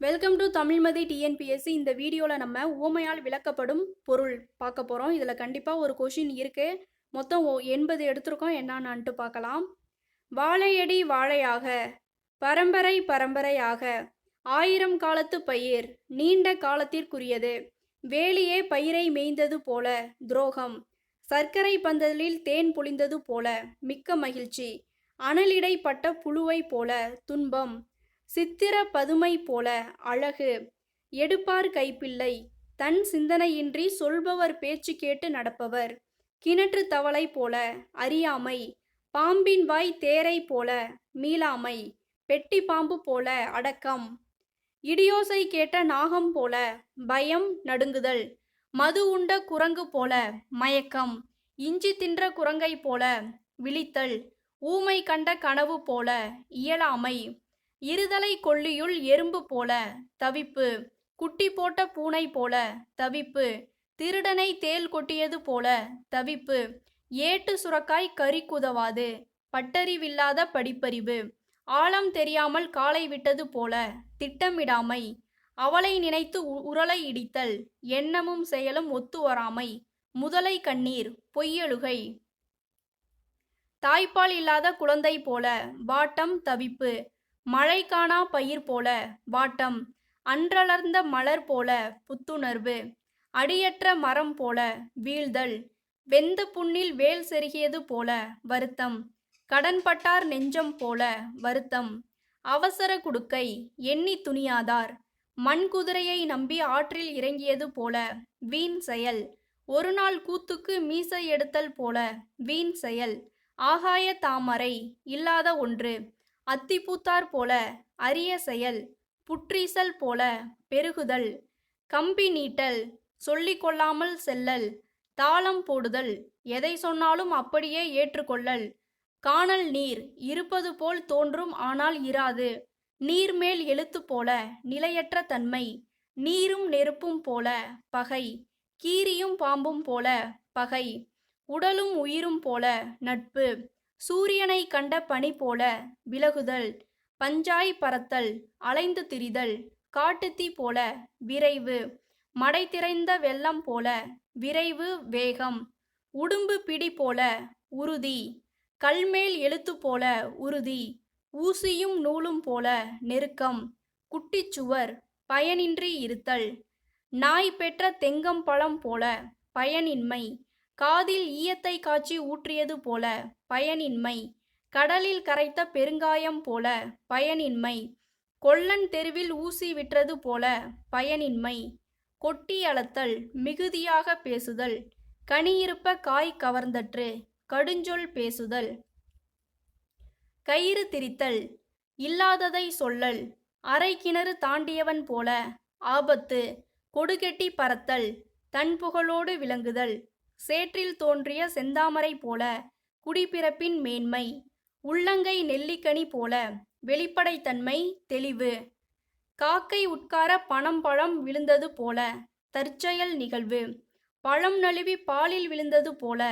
Welcome to Tamilmathi TNPSC இந்த வீடியோவில் நம்ம ஊமையால் விளக்கப்படும் பொருள் பார்க்க போகிறோம் இதில் கண்டிப்பாக ஒரு கொஷின் இருக்கு. மொத்தம் எண்பது எடுத்திருக்கோம். என்னான்ட்டு பார்க்கலாம். வாழையடி வாழையாக பரம்பரை பரம்பரையாக ஆயிரம் காலத்து பயிர் நீண்ட காலத்திற்குரியது வேலியே பயிரை மேய்ந்தது போல துரோகம் சர்க்கரை பந்தலில் தேன் பொழிந்தது போல மிக்க மகிழ்ச்சி அனலிடைப்பட்ட புழுவை போல துன்பம் சித்திர பதுமை போல அழகு. எடுப்பார் கைப்பிள்ளை. தன் சிந்தனையின்றி சொல்பவர் பேச்சு கேட்டு நடப்பவர். கிணற்று தவளை போல அறியாமை. பாம்பின் வாய் தேரை போல மீளாமை. பெட்டி பாம்பு போல அடக்கம். இடியோசை கேட்ட நாகம் போல பயம் நடுங்குதல். மது உண்ட குரங்கு போல மயக்கம். இஞ்சி தின்ற குரங்கை போல விழித்தல். ஊமை கண்ட கனவு போல இயலாமை. இருதலை கொள்ளியுள் எறும்பு போல தவிப்பு குட்டி போட்ட பூனை போல தவிப்பு திருடனை தேள் கொட்டியது போல தவிப்பு ஏட்டு சுரக்காய் கறி குதவாது பட்டறிவில்லாத படிப்பறிவு ஆழம் தெரியாமல் காலை விட்டது போல திட்டமிடாமை அவளை நினைத்து உ- உரலை இடித்தல் எண்ணமும் செயலும் ஒத்து வராமை முதலை கண்ணீர் பொய்யழுகை தாய்ப்பால் இல்லாத குழந்தை போல வாட்டம் தவிப்பு மழை காணா பயிர் போல வாட்டம் அன்றளர்ந்த மலர் போல புத்துணர்வு அடியற்ற மரம் போல வீழ்தல் வெந்த புண்ணில் வேல் செருகியது போல வருத்தம் கடன்பட்டார் நெஞ்சம் போல வருத்தம் அவசர குடுக்கை எண்ணி துணியாதார் மண் குதிரையை நம்பி ஆற்றில் இறங்கியது போல வீண் செயல் ஒரு நாள் கூத்துக்கு மீசை எடுத்தல் போல வீண் செயல் ஆகாய தாமரை இல்லாத ஒன்று அத்திப்பூத்தார் போல அரிய செயல் புற்றீசல் போல பெருகுதல் கம்பி நீட்டல் சொல்லிக்கொள்ளாமல் செல்லல் தாளம் போடுதல் எதை சொன்னாலும் அப்படியே ஏற்றுக்கொள்ளல் காணல் நீர் இருப்பது போல் தோன்றும் ஆனால் இராது நீர்மேல் எழுத்து போல நிலையற்ற தன்மை நீரும் நெருப்பும் போல பகை கீரியும் பாம்பும் போல பகை உடலும் உயிரும் போல நட்பு சூரியனை கண்ட பனி போல விலகுதல் பஞ்சாய் பறத்தல் அலைந்து திரிதல் காட்டுத்தீ போல விரைவு மடை திரைந்த வெள்ளம் போல விரைவு வேகம் உடும்பு பிடி போல உறுதி கல்மேல் எழுத்து போல உறுதி ஊசியும் நூலும் போல நெருக்கம் குட்டிச்சுவர் பயனின்றி இருத்தல் நாய் பெற்ற தெங்கம் பழம் போல பயனின்மை காதில் ஈயத்தை காய்ச்சி ஊற்றியது போல பயனின்மை. கடலில் கரைத்த பெருங்காயம் போல பயனின்மை. கொல்லன் தெருவில் ஊசி விற்றது போல பயனின்மை. கொட்டி அளத்தல் மிகுதியாக பேசுதல். கனியிருப்ப காய் கவர்ந்தற்று கடுஞ்சொல் பேசுதல். கயிறு திரித்தல் இல்லாததை சொல்லல். அரை கிணறு தாண்டியவன் போல ஆபத்து. கொடுகெட்டி பறத்தல் தன் புகழோடு விளங்குதல். சேற்றில் தோன்றிய செந்தாமரை போல குடிப்பிறப்பின் மேன்மை உள்ளங்கை நெல்லிக்கனி போல வெளிப்படைத்தன்மை தெளிவு. காக்கை உட்கார பணம் பழம் விழுந்தது போல தற்செயல் நிகழ்வு. பழம் நழுவி பாலில் விழுந்தது போல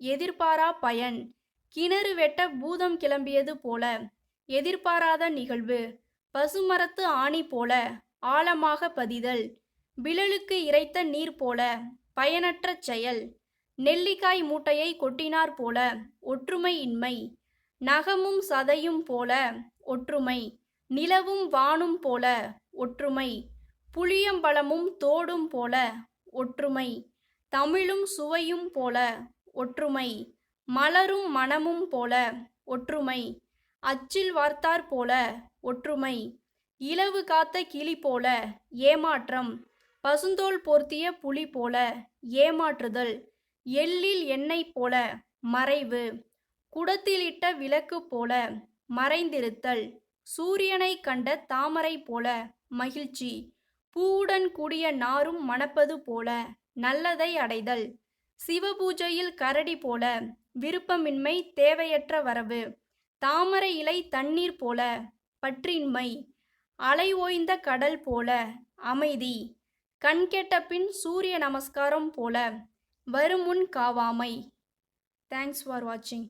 எதிர்பாரா பயன். கிணறு வெட்ட பூதம் கிளம்பியது போல எதிர்பாராத நிகழ்வு. பசுமரத்து ஆணி போல ஆழமாக பதிதல். விழலுக்கு இறைத்த நீர் போல பயனற்ற செயல். நெல்லிக்காய் மூட்டையை கொட்டினார் போல ஒற்றுமை இன்மை நகமும் சதையும் போல ஒற்றுமை நிலவும் வானும் போல ஒற்றுமை புளியம்பழமும் தோடும் போல ஒற்றுமை தமிழும் சுவையும் போல ஒற்றுமை மலரும் மனமும் போல ஒற்றுமை அச்சில் வார்த்தார் போல ஒற்றுமை இலவு காத்த கிளி போல ஏமாற்றம் பசுந்தோல் போர்த்திய புலி போல ஏமாற்றுதல் எள்ளில் எண்ணெய் போல மறைவு. குடத்திலிட்ட விளக்கு போல மறைந்திருத்தல். சூரியனை கண்ட தாமரை போல மகிழ்ச்சி. பூவுடன் கூடிய நாரும் மணப்பது போல நல்லதை அடைதல். சிவபூஜையில் கரடி போல விருப்பமின்மை தேவையற்ற வரவு. தாமரை இலை தண்ணீர் போல பற்றின்மை. அலை ஓய்ந்த கடல் போல அமைதி. கண் கெட்ட பின் சூரிய நமஸ்காரம் போல வருமுன் காவாமை. தேங்க்ஸ் ஃபார் வாட்சிங்